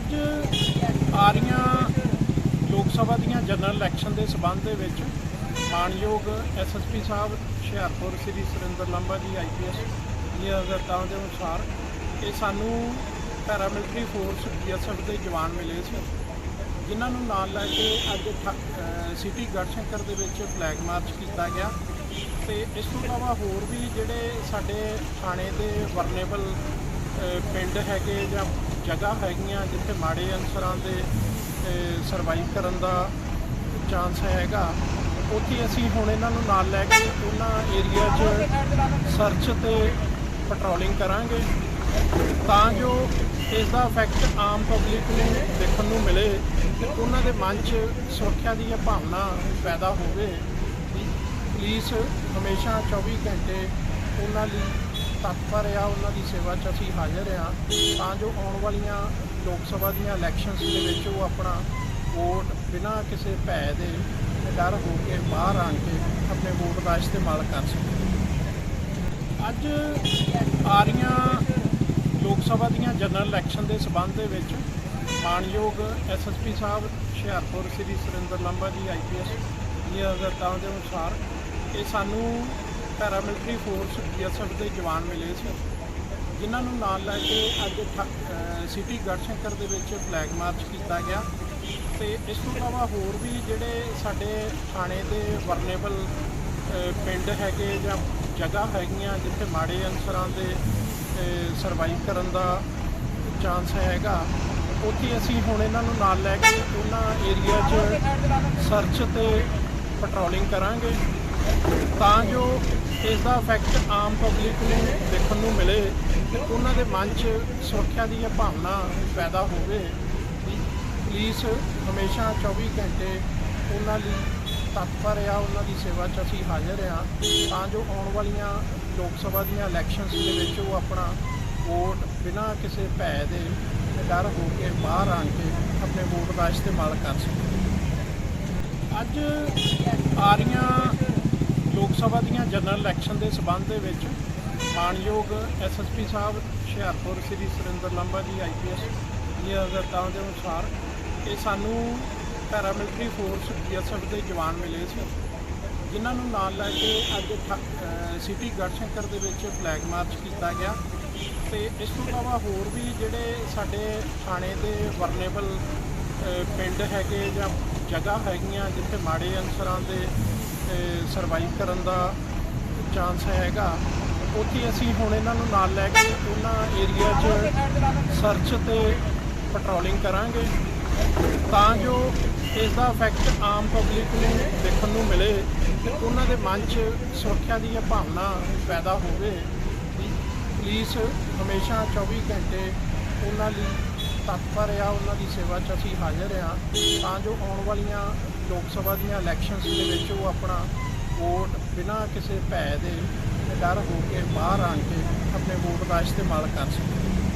ਅੱਜ ਆ ਰਹੀਆਂ ਲੋਕ ਸਭਾ ਦੀਆਂ ਜਨਰਲ ਇਲੈਕਸ਼ਨ ਦੇ ਸਬੰਧ ਦੇ ਵਿੱਚ ਮਾਨਯੋਗ ਐਸਐਸਪੀ ਸਾਹਿਬ, ਹੁਸ਼ਿਆਰਪੁਰ ਸ੍ਰੀ ਸੁਰਿੰਦਰ ਲੰਬਾ ਜੀ ਆਈਪੀਐਸ ਦੀਆਂ ਹਦਾਇਤਾਂ ਦੇ ਅਨੁਸਾਰ ਇਹ ਸਾਨੂੰ ਪੈਰਾਮਿਲਟਰੀ ਫੋਰਸ ਬੀਐਸਐਫ ਦੇ ਜਵਾਨ ਮਿਲੇ ਸੀ, ਜਿਨ੍ਹਾਂ ਨੂੰ ਨਾਲ ਲੈ ਕੇ ਅੱਜ ਠ- ਸਿਟੀ ਗੜਸ਼ੰਕਰ ਦੇ ਵਿੱਚ ਫਲੈਗ ਮਾਰਚ ਕੀਤਾ ਗਿਆ ਤੇ ਇਸ ਤੋਂ ਇਲਾਵਾ ਹੋਰ ਵੀ ਜਿਹੜੇ ਸਾਡੇ ਥਾਣੇ ਦੇ ਵਰਨੇਬਲ ਪਿੰਡ ਹੈਗੇ ਜਾਂ ਜਗ੍ਹਾ ਹੈਗੀਆਂ ਜਿੱਥੇ ਮਾੜੇ ਅਨਸਰਾਂ ਦੇ ਸਰਵਾਈਵ ਕਰਨ ਦਾ ਚਾਂਸ ਹੈਗਾ। ਉੱਥੇ ਅਸੀਂ ਹੁਣ ਇਹਨਾਂ ਨੂੰ ਨਾਲ ਲੈ ਕੇ ਉਹਨਾਂ ਏਰੀਆ 'ਚ ਸਰਚ ਤੇ ਪੈਟਰੋਲਿੰਗ ਕਰਾਂਗੇ, ਤਾਂ ਜੋ ਇਸ ਦਾ ਇਫੈਕਟ ਆਮ ਪਬਲਿਕ ਨੂੰ ਦੇਖਣ ਨੂੰ ਮਿਲੇ ਤੇ ਉਹਨਾਂ ਦੇ ਮਨ 'ਚ ਸੁਰੱਖਿਆ ਦੀ ਇਹ ਭਾਵਨਾ ਪੈਦਾ ਹੋਵੇ। ਵੀ ਪੁਲਿਸ ਹਮੇਸ਼ਾ 24 ਘੰਟੇ ਉਹਨਾਂ ਲਈ ਤਤਪਰ ਆ, ਉਹਨਾਂ ਦੀ ਸੇਵਾ 'ਚ ਅਸੀਂ ਹਾਜ਼ਰ ਆ। ਤਾਂ ਜੋ ਆਉਣ ਵਾਲੀਆਂ ਲੋਕ ਸਭਾ ਦੀਆਂ ਇਲੈਕਸ਼ਨਸ ਦੇ ਵਿੱਚ ਉਹ ਆਪਣਾ ਵੋਟ ਬਿਨਾਂ ਕਿਸੇ ਭੈ ਦੇ ਡਰ ਹੋ ਕੇ ਬਾਹਰ ਆਣ ਕੇ ਆਪਣੇ ਵੋਟ ਦਾ ਇਸਤੇਮਾਲ ਕਰ ਸਕਣ। ਅੱਜ ਆ ਰਹੀਆਂ ਲੋਕ ਸਭਾ ਦੀਆਂ ਜਨਰਲ ਇਲੈਕਸ਼ਨ ਦੇ ਸਬੰਧ ਦੇ ਵਿੱਚ ਮਾਨਯੋਗ ਐਸਐਸਪੀ ਸਾਹਿਬ, ਹੁਸ਼ਿਆਰਪੁਰ ਸ੍ਰੀ ਸੁਰਿੰਦਰ ਲੰਬਾ ਜੀ ਆਈਪੀਐਸ ਦੀਆਂ ਹਦਾਇਤਾਂ ਦੇ ਅਨੁਸਾਰ ਇਹ ਸਾਨੂੰ ਪੈਰਾ ਮਿਲਟਰੀ ਫੋਰਸ ਬੀਐਸਐਫ ਦੇ ਜਵਾਨ ਮਿਲੇ ਸੀ। ਜਿਨ੍ਹਾਂ ਨੂੰ ਨਾਲ ਲੈ ਕੇ ਅੱਜ ਠ- ਅਹ ਸਿਟੀ ਗੜਸ਼ੰਕਰ ਦੇ ਵਿੱਚ ਫਲੈਗ ਮਾਰਚ ਕੀਤਾ ਗਿਆ। ਤੇ ਇਸ ਤੋਂ ਇਲਾਵਾ ਹੋਰ ਵੀ ਜਿਹੜੇ ਸਾਡੇ ਥਾਣੇ ਦੇ ਵਰਨੇਬਲ ਪਿੰਡ ਹੈਗੇ ਜਾਂ ਜਗ੍ਹਾ ਹੈਗੀਆਂ ਜਿੱਥੇ ਮਾੜੇ ਅਨਸਰਾਂ ਦੇ ਸਰਵਾਈਵ ਕਰਨ ਦਾ ਚਾਂਸ ਹੈਗਾ, ਉੱਥੇ ਅਸੀਂ ਹੁਣ ਇਹਨਾਂ ਨੂੰ ਨਾਲ ਲੈ ਕੇ ਉਹਨਾਂ ਏਰੀਆ 'ਚ ਸਰਚ ਤੇ ਪੈਟਰੋਲਿੰਗ ਕਰਾਂਗੇ। ਤਾਂ ਜੋ ਇਸ ਦਾ ਇਫੈਕਟ ਆਮ ਪਬਲਿਕ ਨੂੰ ਦੇਖਣ ਨੂੰ ਮਿਲੇ ਤੇ ਉਹਨਾਂ ਦੇ ਮਨ 'ਚ ਸੁਰੱਖਿਆ ਦੀ ਇਹ ਭਾਵਨਾ ਪੈਦਾ ਹੋਵੇ। ਵੀ ਪੁਲਿਸ ਹਮੇਸ਼ਾ 24 ਘੰਟੇ ਉਹਨਾਂ ਲਈ ਤਤਪਰ ਆ ਉਹਨਾਂ ਦੀ ਸੇਵਾ 'ਚ ਅਸੀਂ ਹਾਜ਼ਰ ਆ ਤਾਂ ਜੋ ਆਉਣ ਵਾਲੀਆਂ ਲੋਕ ਸਭਾ ਦੀਆਂ ਇਲੈਕਸ਼ਨਸ ਦੇ ਵਿੱਚ ਉਹ ਆਪਣਾ ਵੋਟ ਬਿਨਾਂ ਕਿਸੇ ਭੈ ਦੇ ਡਰ ਹੋ ਕੇ ਬਾਹਰ ਆਣ ਕੇ ਆਪਣੇ ਵੋਟ ਦਾ ਇਸਤੇਮਾਲ ਕਰ ਸਕਣ। ਅੱਜ ਆ ਰਹੀਆਂ ਲੋਕ ਸਭਾ ਦੀਆਂ ਜਨਰਲ ਇਲੈਕਸ਼ਨ ਦੇ ਸਬੰਧ ਦੇ ਵਿੱਚ ਮਾਨਯੋਗ ਐਸਐਸਪੀ ਸਾਹਿਬ, ਹੁਸ਼ਿਆਰਪੁਰ ਸ੍ਰੀ ਸੁਰਿੰਦਰ ਲੰਬਾ ਜੀ ਆਈਪੀਐਸ ਦੀਆਂ ਹਦਾਇਤਾਂ ਦੇ ਅਨੁਸਾਰ ਇਹ ਸਾਨੂੰ ਪੈਰਾਮਿਲਟਰੀ ਫੋਰਸ ਬੀਐਸਐਫ ਦੇ ਜਵਾਨ ਮਿਲੇ ਸੀ, ਜਿਨ੍ਹਾਂ ਨੂੰ ਨਾਲ ਲੈ ਕੇ ਅੱਜ ਠ- ਅਹ ਸਿਟੀ ਗੜਸ਼ੰਕਰ ਦੇ ਵਿੱਚ ਫਲੈਗ ਮਾਰਚ ਕੀਤਾ ਗਿਆ ਤੇ ਇਸ ਤੋਂ ਇਲਾਵਾ ਹੋਰ ਵੀ ਜਿਹੜੇ ਸਾਡੇ ਥਾਣੇ ਦੇ ਵਰਨੇਬਲ ਪਿੰਡ ਹੈਗੇ ਜਾਂ ਜਗ੍ਹਾ ਹੈਗੀਆਂ ਜਿੱਥੇ ਮਾੜੇ ਅਨਸਰਾਂ ਦੇ ਸਰਵਾਈਵ ਕਰਨ ਦਾ ਚਾਂਸ ਹੈਗਾ। ਉੱਥੇ ਅਸੀਂ ਹੁਣ ਇਹਨਾਂ ਨੂੰ ਨਾਲ ਲੈ ਕੇ ਉਹਨਾਂ ਏਰੀਆ 'ਚ ਸਰਚ ਤੇ ਪੈਟਰੋਲਿੰਗ ਕਰਾਂਗੇ। ਤਾਂ ਜੋ ਇਸ ਦਾ ਇਫੈਕਟ ਆਮ ਪਬਲਿਕ ਨੂੰ ਦੇਖਣ ਨੂੰ ਮਿਲੇ ਤੇ ਉਹਨਾਂ ਦੇ ਮਨ 'ਚ ਸੁਰੱਖਿਆ ਦੀ ਇਹ ਭਾਵਨਾ ਪੈਦਾ ਹੋਵੇ। ਵੀ ਪੁਲਿਸ ਹਮੇਸ਼ਾ 24 ਘੰਟੇ ਉਹਨਾਂ ਲਈ ਤਤਪਰ ਆ ਉਹਨਾਂ ਦੀ ਸੇਵਾ 'ਚ ਅਸੀਂ ਹਾਜ਼ਰ ਆ ਤਾਂ ਜੋ ਆਉਣ ਵਾਲੀਆਂ ਲੋਕ ਸਭਾ ਦੀਆਂ ਇਲੈਕਸ਼ਨਸ ਦੇ ਵਿੱਚ ਉਹ ਆਪਣਾ ਵੋਟ ਬਿਨਾਂ ਕਿਸੇ ਭੈ ਦੇ ਡਰ ਹੋ ਕੇ ਬਾਹਰ ਆਣ ਕੇ ਆਪਣੇ ਵੋਟ ਦਾ ਇਸਤੇਮਾਲ ਕਰ ਸਕਣ।